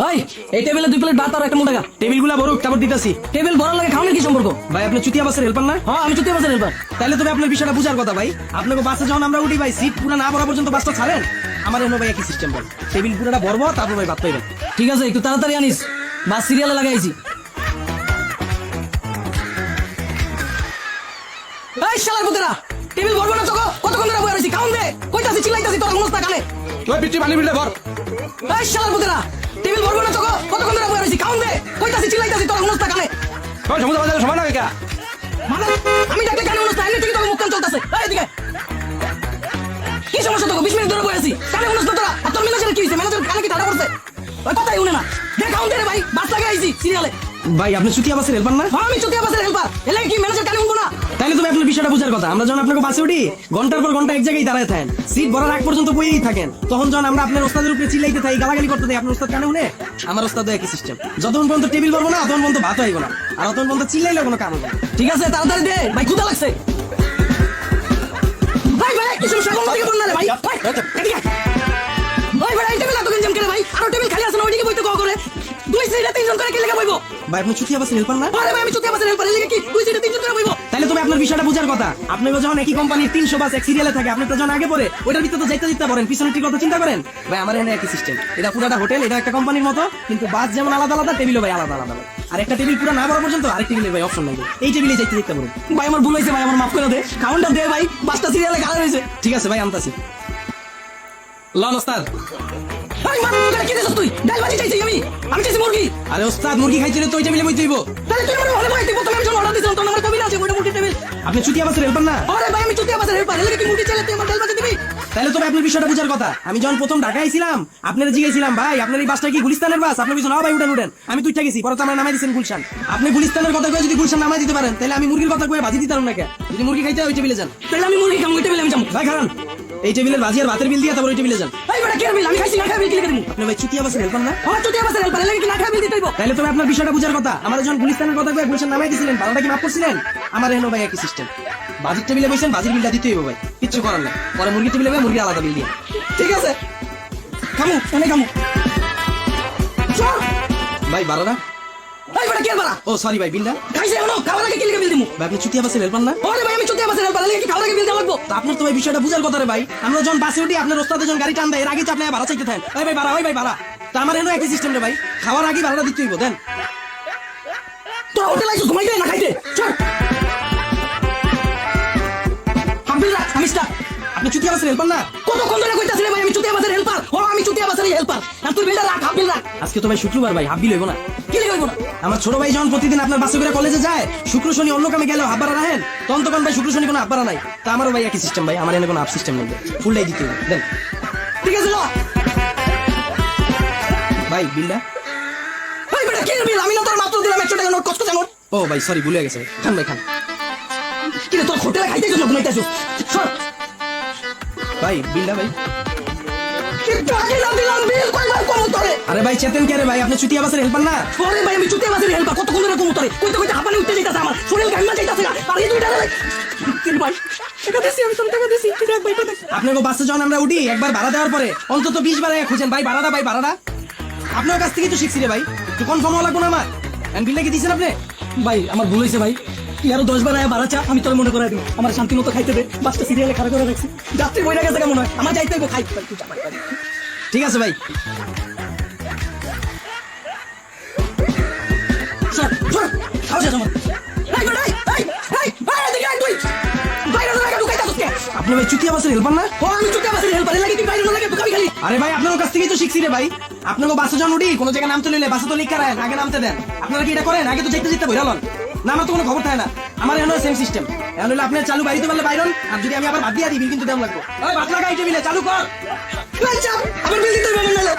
ভাই এই টেবিলে দুই প্লেট ভাত আর একটা মোটা টেবিলগুলা বড় তারপর দিতাছি। টেবিল ভরার লাগে খাওয়ানোর কি সম্পর্ক? ভাই আপনি চুতিয়া বাসের হেল্পার না? হ্যাঁ আমি চুতি বাসের হেল্পার তাহলে তবে আপনার বিষয়টা বুঝার কথা ভাই। আপনাকে বাসে যখন আমরা উঠি ভাই সিট পুরো না ভরা পর্যন্ত বাসটা ছাড়েন? আমার এনে ভাই একই সিস্টেম বল টেবিল পুরোটা ভরবো তারপর ভাই ভাত পাইবেন ঠিক আছে একটু তাড়াতাড়ি আনিস। বাস সিরিয়ালে লাগাইছি। এই শালার পুতেরা টেবিল ভরবো না তো গো? কতক্ষণ ধরে রয়েছি? খাউন দে। কইতাছি চিল্লাইতাছি। তোর মনস্তা তুই পিটি পানি বিলটা ভর এই শালার পুতেরা টেবিল ভরবো না তো গো? কতক্ষণ ধরে খাউন দে কইতাছি চিল্লাইতাছি তোর মনস্তা কানে ওই সমুদ্র বাজারে সময় লাগে কা? মানে আমি ডাকলে কানে মনস্তা এমনি থেকে তোর মুখ কান চলতেছে। এই এদিকে। কি সমস্যা তোকে? বিশ মিনিট ধরে বয়ে আছি। কানে মনস্তা তোরা? আর তোর ম্যানেজার কি হয়েছে? ম্যানেজার কানে কি তাড়া করছে ওই কথাই উনে না। দে খাউন দে রে ভাই। বাস লাগে আইছি সিরিয়ালে ভাই আপনি চুতিয়া বাসের হেল্পার না? হ্যাঁ আমি চুতিয়া বাসের হেল্পার এলে কি ম্যানেজার কানে উনবো না? তাহলে তুমি আপনার বিষয়টা বুঝার কথা। আমরা যখন আপনাকে বাসে উঠি ঘণ্টার পর ঘণ্টা এক জায়গায় দাঁড়ায় থাকেন। সিট ভরার আগ পর্যন্ত বইয়েই থাকেন। তখন যখন আমরা আপনার ওস্তাদের উপরে চিল্লাইতে থাকি গালাগালি করতে থাকি আপনার ওস্তাদ কানে উনে আমার ওস্তাদ একই সিস্টেম যতক্ষণ পর্যন্ত টেবিল ভরবো না ততক্ষণ পর্যন্ত ভাত হইব না। আর ততক্ষণ পর্যন্ত চিল্লাইলে কোনো কাম হবে ঠিক আছে? তাড়াতাড়ি দে। ভাই ক্ষুধা লাগছে। ভাই ভাই কি সমস্যা কোন দিকে বল না রে ভাই। ভাই ভাই ভাই টেবিল এতক্ষণ জ্যাম করে ভাই? আরও টেবিল খালি আছে না ওইদিকে বইতে কো করে। দুই সিটে তিনজন করে কে লেগে বইবো? ভাই আপনি চুতিয়া বাসের হেল্পার না? আরে ভাই আমি চুতিয়া বাসের হেল্পার। এদিকে কি? দুই সিটে তিনজন করে বইবো? তাহলে তুমি আপনার বিষয়টা বুঝার কথা। আপনি যখন একই কোম্পানির তিনশো বাস, এক সিরিয়ালে থাকে, আপনি তো যখন আগে পরে ওইটার ভিতরে তো যাইতে দিতে পারেন। পিছনে ঠিক কথা চিন্তা করেন? ভাই, আমার এখানে একই সিস্টেম এটা পুরোটা হোটেল এটা একটা কোম্পানির মতো, কিন্তু বাস যেমন আলাদা আলাদা টেবিলও ভাই আলাদা আলাদা। আর একটা টেবিল পুরো না বড় পর্যন্ত আরেক টেবিলের ভাই অপশন নাই। এই টেবিলে যাইতে দিতে পারেন। ভাই, আমার ভুল হয়েছে ভাই, আমার মাফ করে দে। খাউনটা দে ভাই, বাসটা সিরিয়ালে গাড়া রয়েছে ঠিক আছে ভাই, আনতাছি। লন ওস্তাদ। ভাই মা কি দিছিস তুই? ডাল ভাজি চাইছি আমি। আমি চাইছি মুরগি। আরে ওস্তাদ, মুরগি খাইতে হলে তো টেবিলে হইব। তাহলে তুই আমার ভালো ভাই তুই প্রথমে আমি যখন অর্ডার দিছিলাম, তখন আমার আছে ওইটা মুরগি টেবিল আপনি চুতিয়া বাসের হেল্পার না? আরে ভাই আমি চুতিয়া বাসের হেল্পার এলাকা কি মুটি চালাতে আমার ডাল ভাজি দিবি? তাহলে তো ভাই আপনার বিষয়টা বুঝার কথা। আমি যখন প্রথম ঢাকায় ছিলাম আপনারা জিজ্ঞেছিলাম ভাই আপনার এই বাসটা কি গুলিস্তানের বাস? আপনার পিছনে ভাই উঠেন উঠেন আমি তুই গেছি পরে তো আমার নামাই দিচ্ছেন গুলশান। আপনি গুলিস্তানের কথা কয়ে যদি গুলশান নামাই দিতে পারেন তাহলে আমি মুরগির কথা কয়ে ভাজি দিতাম না কে? যদি মুরগি খাইতে ওই টেবিলে যান। তাহলে আমি মুরগি খাব টেবিলে আমি যাব ভাই খারান এই টেবিলের ভাজি আর ভাতের বিল দিয়ে তারপর ওই টেবিলে যান। ভাই বেটা কি বিল আমি খাইছি না খাবি কি দিবি আপনি ভাই চুতিয়া বাসের হেল্পার না? আমার চুতিয়া বাসের হেল্পার এলাকা কি না খাবি দিতে হইব? তাহলে তবে আপনার বিষয়টা বুঝার কথা। আমাদের যখন গুলিস্তানের কথা কয়ে গুলশান নামাই দিছিলেন ভাড়াটা কি মাফ করছিলেন? আমার এখানে ভাই একই সিস্টেম বাজির টেবিলে বসেন বাজির বিলটা দিতে হইব ভাই। কিচ্ছু করার নাই। পরে মুরগি টেবিলে ভাই মুরগি আলাদা বিল দিয়ে। ঠিক আছে। খামু এনে চল। ভাই বারোটা? ভাই বাড়া ও সরি ভাই বিলটা খাইছে এখনও খাওয়ার আগে কি লিখে বিল দিমু? ভাই আপনি চুতিয়া বাসের হেল্পার না? আরে ভাই আমি খাওয়ার আগে বিল দেওয়া লাগবো? তা আপনার তো ভাই বিষয়টা বুঝার কথা রে ভাই। আমরা যখন বাসে উঠি আপনার ওস্তাদের যখন গাড়ি টান দেয় এর আগে তো আপনি ভাড়া চাইতে থাকেন। ওই ভাই ভাড়া ওই ভাই ভাড়া। তা আমার এনে একই সিস্টেম রে ভাই। খাওয়ার আগে ভাড়াটা দিতে হইব দেন। তোরা হোটেল আইছিস ঘুমাইতে না খাইতে? চল আপনি চুতিয়া বাসের হেল্পার না? কতক্ষণ ধরে কইতাছিস ভাই, আমি চুতিয়া বাসের হেল্পার ও, আমি চুতিয়া বাসের হেল্পার আর তুই বিলটা রাখ হাবিল রাখ আজকে তো ভাই শুক্রবার ভাই হাফ হইব না। কি লিখে হইব না? আমার ছোট ভাই যখন প্রতিদিন আপনার বাসে করে কলেজে যায়, শুক্র শনি অন্য কামে গেলেও হাফ ভাড়া রাখেন। তখন তখন ভাই শুক্র শনি কোনো হাফ ভাড়া নাই। তা আমারও ভাই একই সিস্টেম ভাই, আমার এনে কোনো হাফ সিস্টেম নেই ফুলটাই দিতে দেন। ঠিক আছে ভাই, বিলটা? ভাই, বেটা, কি বিল? আমি না তোর মাত্র দিলাম একশো টাকা নোট, কষ্ট নোট ও, ভাই সরি ভুলে গেছে খান, ভাই, খান। কি রে, তোর হোটেলে খাইতেছিস না ঘুমাইতেছিস চল ভাই বিলটা ভাই। আরে ভাই চেতেন কে রে ভাই? আপনি চুতিয়া বাসের হেল্পার না? পরে ভাই আমি চুতিয়া বাসের হেল্পার কতক্ষণ ধরে কম তোরে? কইতে কইতে হাঁপানি উঠতে যাইতাছে আমার। শরীর গাইমা যাইতাছে না। আর এই দুইটা ভাই। ভাই আপনাকে বাসে যখন আমরা উঠি একবার ভাড়া দেওয়ার পরে অন্তত বিশ বার খুঁজেন। ভাই ভাড়াটা ভাই ভাড়াটা। আপনার কাছ থেকে তো শিখছি রে ভাই। একটু কনফার্ম হওয়া লাগবো না আমার। বিলটা কি দিয়েছেন আপনি? ভাই আমার ভুল হয়েছে ভাই। তুই দশ বার চা, আমি তোর মনে আমার শান্তি মতো খাইতে দে, বাসটা সিরিয়ালে খারাপ করে রাখছি। যাত্রী বইরা গেছে কেমন হয়? আমার যাইতে খাই। ঠিক আছে ভাই। না আমি লাগি। আরে ভাই, আপনার কাছ থেকেই তো শিখছি রে ভাই। বাসে কোনো জায়গায় নামতে বাসে তো লিখ আগে নামতে দেন। আপনারা কি এটা করেন? আগে তো যেতে যেতে বইরালন না না তো কোনো খবর থাকে না। আমার এখন সেম সিস্টেম এখন হলে আপনার চালু বাইরে পারলে বাইরন, আর যদি আমি আবার বাদ দিয়ে দিই, বিল কিন্তু দাম লাগবো। বাদ লাগাই টেবিলে, চালু কর। আবার বিল দিতে পারবেন না